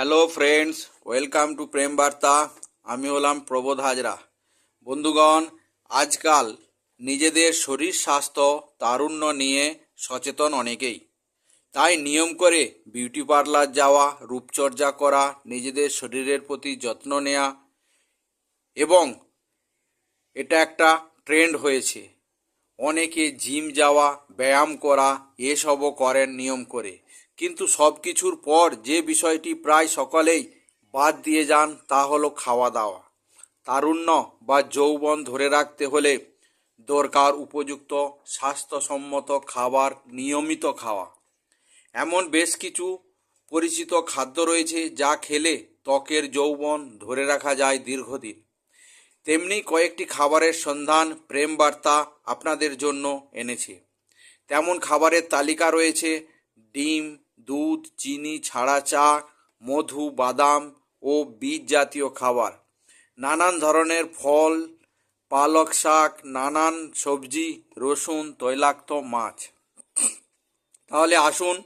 Hello friends welcome to Prem Barta আমি হলাম প্রবোধ হাজরা। বন্ধুগণ, আজকাল নিজেদের শরীর স্বাস্থ্য, তারুণ্য নিয়ে সচেতন অনেকেই। তাই নিয়ম করে বিউটি পার্লার যাওয়া রূপচর্চা করা, নিজেদের শরীরের প্রতি যত্ন নেওয়া এবং এটা একটা ট্রেন্ড হয়েছে। অনেকে জিম যাওয়া, ব্যায়াম করা, এসবও করেন নিয়ম করে। কিন্তু সব কিছুর পর যে বিষয়টি প্রায় সকলেই বাদ দিয়ে যান তা হলো খাওয়া দাওয়া। তারুণ্য বা যৌবন ধরে রাখতে হলে দরকার উপযুক্ত, স্বাস্থ্যসম্মত খাবার, নিয়মিত খাওয়া। এমন বেশ কিছু পরিচিত খাদ্য রয়েছে যা খেলে ত্বকের যৌবন ধরে রাখা যায় দীর্ঘদিন। তেমনি কয়েকটি খাবারের সন্ধান, প্রেম বার্তা আপনাদের জন্য এনেছে। তেমন খাবারের তালিকা রয়েছে ডিম দুধ, চিনি, ছাড়া চা, মধু, বাদাম ও বীজ জাতীয় খাবার। নানান ধরনের ফল, পালক শাক, নানান সবজি, রসুন, তৈলাক্ত মাছ। তাহলে আসুন,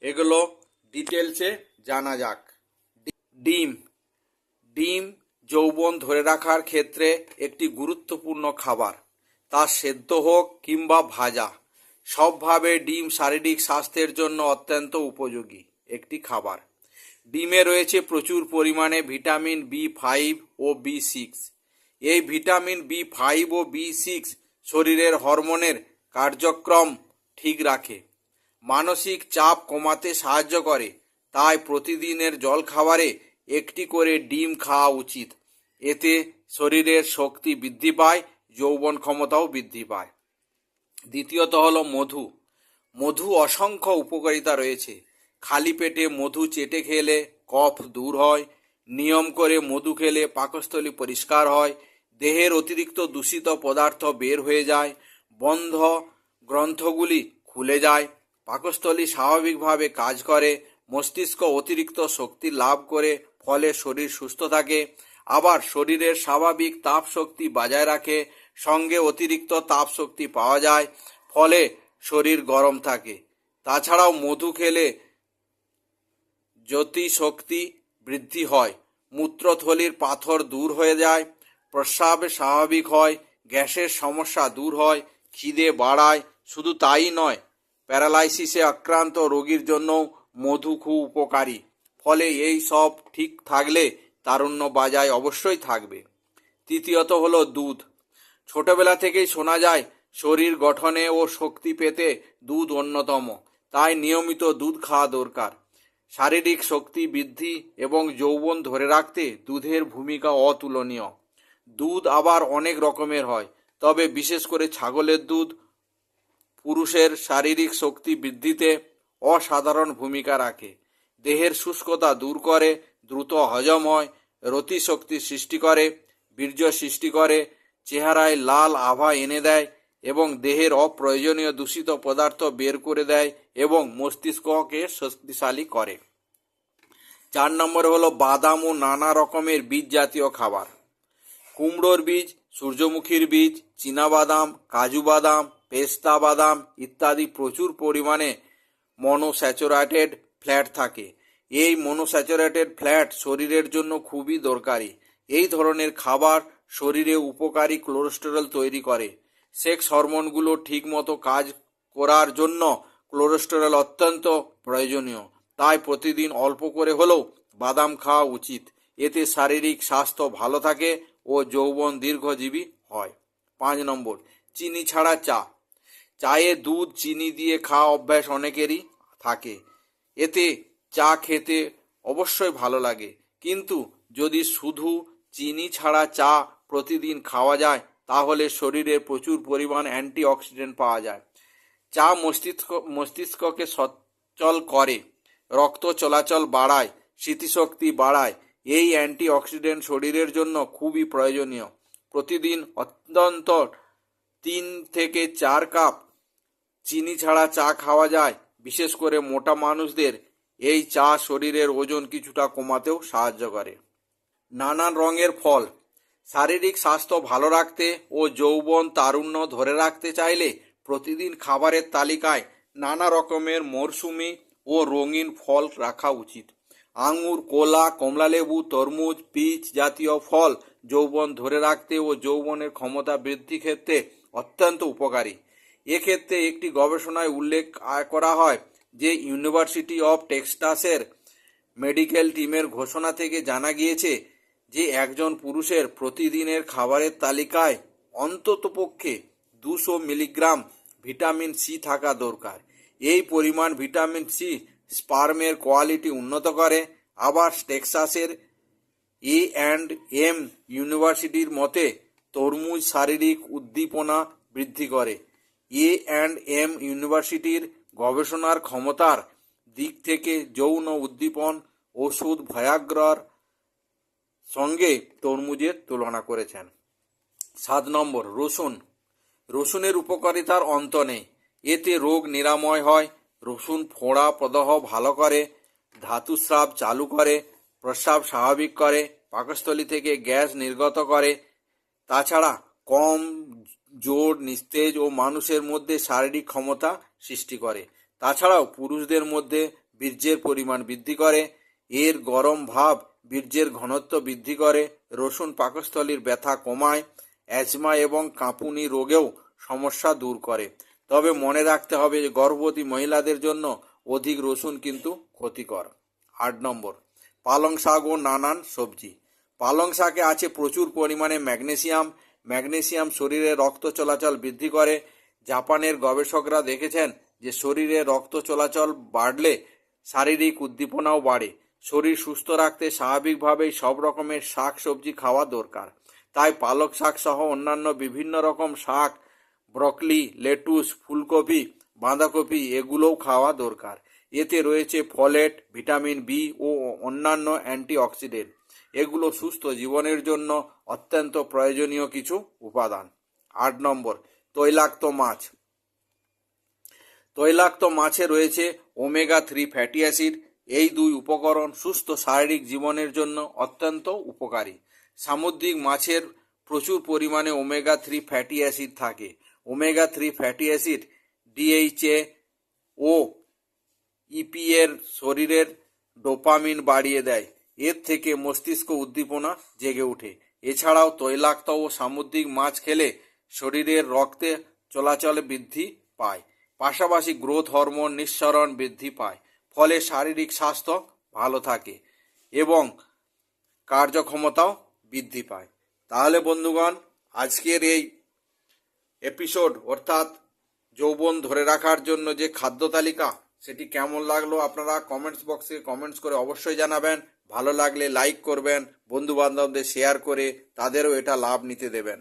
এগুলো ডিটেলসে জানা যাক। ডিম। ডিম যৌবন ধরে রাখার ক্ষেত্রে একটি গুরুত্বপূর্ণ খাবার। তা সেদ্ধ হোক কিংবা ভাজা। সবভাবে ডিম শারীরিক স্বাস্থ্যের জন্য অত্যন্ত উপযোগী একটি খাবার। ডিমে রয়েছে প্রচুর পরিমাণে ভিটামিন বি ফাইভ ও বি সিক্স এই ভিটামিন বি ফাইভ ও বি সিক্স শরীরের হরমোনের কার্যক্রম ঠিক রাখে। মানসিক চাপ কমাতে সাহায্য করে। তাই প্রতিদিনের জলখাবারে একটি করে ডিম খাওয়া উচিত। এতে শরীরের শক্তি বৃদ্ধি পায়, যৌবন ক্ষমতাও বৃদ্ধি পায়। দ্বিতীয়ত হলো মধু। মধু অসংখ্য উপকারিতা রয়েছে। খালি পেটে মধু চেটে খেলে কফ দূর হয়, নিয়ম করে মধু খেলে পাকস্থলী পরিষ্কার হয়, দেহের অতিরিক্ত দূষিত পদার্থ বের হয়ে যায়, বন্ধ গ্রন্থগুলি খুলে যায়, পাকস্থলী স্বাভাবিকভাবে কাজ করে, মস্তিষ্ক অতিরিক্ত শক্তি লাভ করে, ফলে শরীর সুস্থ থাকে আবার শরীরের স্বাভাবিক তাপ শক্তি বজায় রাখে, সঙ্গে অতিরিক্ত তাপ শক্তি পাওয়া যায়, ফলে শরীর গরম থাকে। তাছাড়াও মধু খেলে জ্যোতি শক্তি বৃদ্ধি হয়, মূত্রথলির পাথর দূর হয়ে যায়, প্রস্রাব স্বাভাবিক হয়, গ্যাসের সমস্যা দূর হয়, খিদে বাড়ায়, শুধু তাই নয়, প্যারালাইসিসে আক্রান্ত রোগীর জন্যও মধু খুব উপকারী, ফলে এই সব ঠিক থাকলে তারুণ্য বাজায় অবশ্যই থাকবে। তৃতীয়ত হলো দুধ। ছোটবেলা থেকেই শোনা যায়, শরীর গঠনে ও শক্তি পেতে দুধ অন্যতম। তাই নিয়মিত দুধ খাওয়া দরকার। শারীরিক শক্তি বৃদ্ধি এবং যৌবন ধরে রাখতে দুধের ভূমিকা অতুলনীয়। দুধ আবার অনেক রকমের হয়, তবে বিশেষ করে ছাগলের দুধ, পুরুষের শারীরিক শক্তি বৃদ্ধিতে অসাধারণ ভূমিকা রাখে। দেহের শুষ্কতা দূর করে, দ্রুত হজম হয় রতি শক্তি সৃষ্টি করে, বীর্য সৃষ্টি করে, চেহারায় লাল আভা এনে দেয় এবং দেহের অপ্রয়োজনীয় দূষিত পদার্থ বের করে দেয় এবং মস্তিষ্ককে শক্তিশালী করে। চার নম্বরে হলো বাদাম ও নানা রকমের বীজ জাতীয় খাবার। কুমড়োর বীজ, সূর্যমুখীর বীজ বাদাম কাজু বাদাম, পেস্তা বাদাম ইত্যাদি প্রচুর পরিমাণে মনোস্যাচুরেটেড ফ্ল্যাট থাকে। এই মনোস্যাচুরেটেড ফ্ল্যাট শরীরের জন্য খুবই দরকারি। এই ধরনের খাবার শরীরে উপকারী কোলেস্টেরল তৈরি করে। সেক্স হরমোনগুলো ঠিকমতো কাজ করার জন্য কোলেস্টেরল অত্যন্ত প্রয়োজনীয়। তাই প্রতিদিন অল্প করে হলেও বাদাম খাওয়া উচিত। এতে শারীরিক স্বাস্থ্য ভালো থাকে ও যৌবন দীর্ঘজীবী হয়। পাঁচ নম্বর, চিনি ছাড়া চা। চায়ে দুধ, চিনি দিয়ে খাওয়া অভ্যাস অনেকেরই থাকে। এতে চা খেতে অবশ্যই ভালো লাগে। কিন্তু যদি শুধু চিনি ছাড়া চা প্রতিদিন খাওয়া যায়, তাহলে শরীরে প্রচুর পরিমাণ অ্যান্টিঅক্সিডেন্ট পাওয়া যায়। চা মস্তিষ্ক, মস্তিষ্ককে সচল করে, রক্ত চলাচল বাড়ায়, স্মৃতিশক্তি বাড়ায়। এই অ্যান্টিঅক্সিডেন্ট শরীরের জন্য খুবই প্রয়োজনীয়। প্রতিদিন অত্যন্ত তিন থেকে চার কাপ চিনি ছাড়া চা খাওয়া যায়। বিশেষ করে মোটা মানুষদের এই চা শরীরের ওজন কিছুটা কমাতেও সাহায্য করে। নানান রঙের ফল। শারীরিক স্বাস্থ্য ভালো রাখতে ও যৌবন তারুণ্য ধরে রাখতে চাইলে প্রতিদিন খাবারের তালিকায় নানা রকমের মরশুমি ও রঙিন ফল রাখা উচিত। আঙুর, কোলা, কমলালেবু, তরমুজ, পিচ জাতীয় ফল যৌবন ধরে রাখতে ও যৌবনের ক্ষমতা বৃদ্ধি ক্ষেত্রে অত্যন্ত উপকারী। এক্ষেত্রে একটি গবেষণায় উল্লেখ করা হয় যে ইউনিভার্সিটি অফ টেক্সটাসের মেডিকেল টিমের ঘোষণা থেকে জানা গিয়েছে যে একজন পুরুষের প্রতিদিনের খাবারের তালিকায় অন্ততপক্ষে দুশো মিলিগ্রাম ভিটামিন সি থাকা দরকার। এই পরিমাণ ভিটামিন সি স্পার্মের কোয়ালিটি উন্নত করে। আবার টেক্সাসের এ অ্যান্ড এম ইউনিভার্সিটির মতে তরমুজ শারীরিক উদ্দীপনা বৃদ্ধি করে। এ অ্যান্ড এম ইউনিভার্সিটির গবেষণার ক্ষমতার দিক থেকে যৌন উদ্দীপন, ওষুধ ভয়াগ্রার সঙ্গে তরমুজের তুলনা করেছেন। সাত নম্বর, রসুন। রসুনের উপকারিতার অন্ত নেই। এতে রোগ নিরাময় হয়, রসুন ফোড়া প্রদাহ ভালো করে, ধাতুস্রাব চালু করে, প্রস্রাব স্বাভাবিক করে, পাকস্থলী থেকে গ্যাস নির্গত করে। তাছাড়া কম জোর, নিস্তেজ ও মানুষের মধ্যে শারীরিক ক্ষমতা সৃষ্টি করে। তাছাড়াও পুরুষদের মধ্যে বীর্যের পরিমাণ বৃদ্ধি করে, এর গরম ভাব বীর্যের ঘনত্ব বৃদ্ধি করে, রসুন পাকস্থলীর ব্যথা কমায়, অ্যাজমা এবং কাঁপুনি রোগেও সমস্যা দূর করে। তবে মনে রাখতে হবে যে গর্ভবতী মহিলাদের জন্য অধিক রসুন কিন্তু ক্ষতিকর। আট নম্বর, পালং শাক ও নানান সবজি। পালং শাকে আছে প্রচুর পরিমাণে ম্যাগনেসিয়াম। ম্যাগনেসিয়াম শরীরে রক্ত চলাচল বৃদ্ধি করে জাপানের গবেষকরা দেখেছেন যে শরীরে রক্ত চলাচল বাড়লে শারীরিক উদ্দীপনাও বাড়ে। শরীর সুস্থ রাখতে স্বাভাবিকভাবেই সব রকমের শাক সবজি খাওয়া দরকার। তাই পালক শাক সহ অন্যান্য বিভিন্ন রকম শাক, ব্রকলি, লেটুস, ফুলকপি, বাঁধাকপি এগুলোও খাওয়া দরকার। এতে রয়েছে ফলেট, ভিটামিন বি ও অন্যান্য অ্যান্টিঅক্সিডেন্ট। এগুলো সুস্থ জীবনের জন্য অত্যন্ত প্রয়োজনীয় কিছু উপাদান। আট নম্বর তৈলাক্ত মাছ। তৈলাক্ত মাছে রয়েছে ওমেগা থ্রি ফ্যাটি অ্যাসিড এই দুই উপকরণ সুস্থ শারীরিক জীবনের জন্য অত্যন্ত উপকারী। সামুদ্রিক মাছের প্রচুর পরিমাণে ওমেগা থ্রি ফ্যাটি অ্যাসিড থাকে। Omega three fatty acid DHA ও ইপি এর শরীরের ডোপামিন বাড়িয়ে দেয়। এর থেকে মস্তিষ্ক উদ্দীপনা জেগে ওঠে। এছাড়াও তৈলাক্ত ও সামুদ্রিক মাছ খেলে শরীরের রক্তে চলাচল বৃদ্ধি পায়। পাশাপাশি গ্রোথ হরমোন নিঃসরণ বৃদ্ধি পায়। ফলে শারীরিক স্বাস্থ্য ভালো থাকে এবং কার্যক্ষমতাও বৃদ্ধি পায়। তাহলে বন্ধুগণ, আজকের এই এপিসোড অর্থাৎ যৌবন ধরে রাখার জন্য যে খাদ্য তালিকা, সেটি কেমন লাগল আপনারা কমেন্টস বক্সে কমেন্টস করে অবশ্যই জানাবেন। ভালো লাগলে লাইক করবেন বন্ধু বান্ধবদের শেয়ার করে তাদেরও এটা লাভ নিতে দেবেন।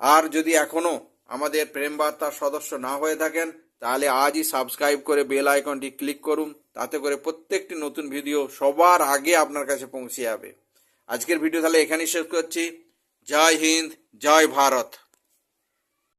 আর যদি এখনও আমাদের প্রেম বার্তার সদস্য না হয়ে থাকেন, তাহলে আজই সাবস্ক্রাইব করে বেল আইকনটি ক্লিক করুন। তাতে করে প্রত্যেকটি নতুন ভিডিও সবার আগে আপনার কাছে পৌঁছে যাবে। আজকের ভিডিও তাহলে এখানেই শেষ করছি। জয় হিন্দ, জয় ভারত।